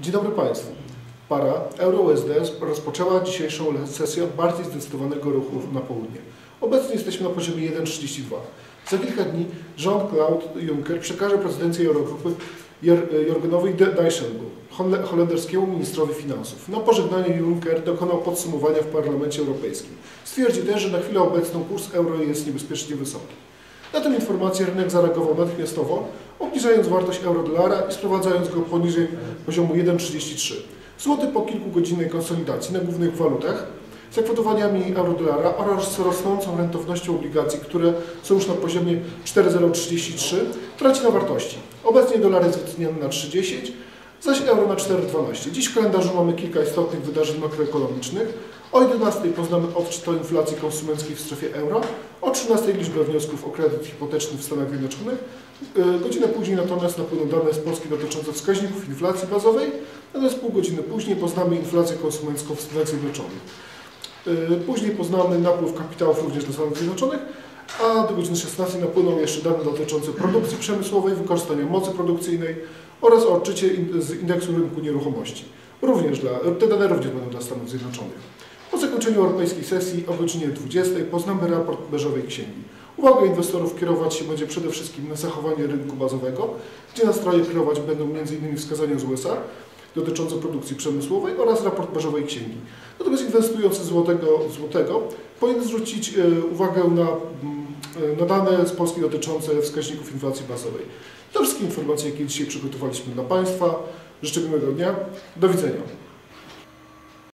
Dzień dobry Państwu. Para Euro-USD rozpoczęła dzisiejszą sesję od bardziej zdecydowanego ruchu na południe. Obecnie jesteśmy na poziomie 1,32. Za kilka dni Jean-Claude Juncker przekaże prezydencję Eurogrupy Jorgenowi Dijsselbloem, hole- holenderskiemu ministrowi finansów. Na pożegnanie Juncker dokonał podsumowania w Parlamencie Europejskim. Stwierdził też, że na chwilę obecną kurs euro jest niebezpiecznie wysoki. Na tę informację rynek zareagował natychmiastowo, obniżając wartość euro-dolara i sprowadzając go poniżej poziomu 1,33. Złoty po kilkugodzinnej konsolidacji na głównych walutach z zakwotowaniami euro-dolara oraz rosnącą rentownością obligacji, które są już na poziomie 4,033, traci na wartości. Obecnie dolar jest wyceniany na 3,10, zaś euro na 4,12. Dziś w kalendarzu mamy kilka istotnych wydarzeń makroekonomicznych. O 11 poznamy odczyt o inflacji konsumenckiej w strefie euro, o 13 liczbę wniosków o kredyt hipoteczny w Stanach Zjednoczonych. Yy, Godzinę później natomiast napłyną dane z Polski dotyczące wskaźników inflacji bazowej, natomiast pół godziny później poznamy inflację konsumencką w Stanach Zjednoczonych. Yy, Później poznamy napływ kapitałów również do Stanów Zjednoczonych, a do godziny 16 napłyną jeszcze dane dotyczące produkcji przemysłowej, wykorzystania mocy produkcyjnej oraz odczycie z indeksu rynku nieruchomości. Również dla, te dane również będą dla Stanów Zjednoczonych. Po zakończeniu europejskiej sesji o godzinie 20 poznamy raport Beżowej Księgi. Uwaga inwestorów kierować się będzie przede wszystkim na zachowanie rynku bazowego, gdzie nastroje kierować będą m.in. wskazania z USA dotyczące produkcji przemysłowej oraz raport Beżowej Księgi. Natomiast inwestujący złotego, złotego powinien zwrócić e, uwagę na, mm, e, na dane z Polski dotyczące wskaźników inflacji bazowej. To wszystkie informacje, jakie dzisiaj przygotowaliśmy dla Państwa. Życzę miłego dnia. Do widzenia.